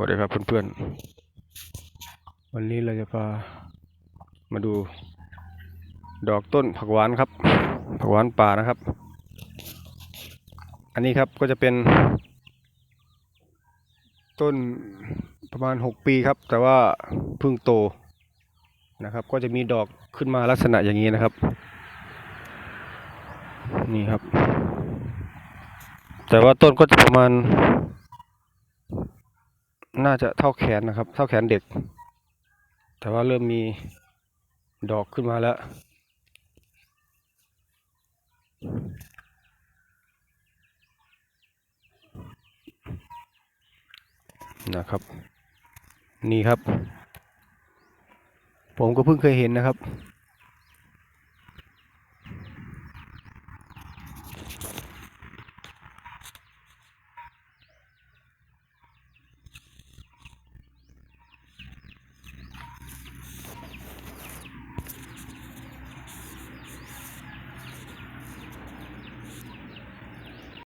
วัสดีครับเพื่อนๆ วันนี้เราจะพามาดู ดอกต้นผักหวานครับ ผักหวานป่านะครับ อันนี้ครับก็จะเป็น ต้นประมาณหกปีครับ แต่ว่าเพิ่งโตนะครับ ก็จะมีดอกขึ้นมาลักษณะอย่างนี้นะครับ นี่ครับ แต่ว่าต้นก็จะประมาณ น่าจะเท่าแขนนะครับ เท่าแขนเด็ก แต่ว่าเริ่มมีดอกขึ้นมาแล้วนะครับ นี่ครับ ผมก็เพิ่งเคยเห็นนะครับ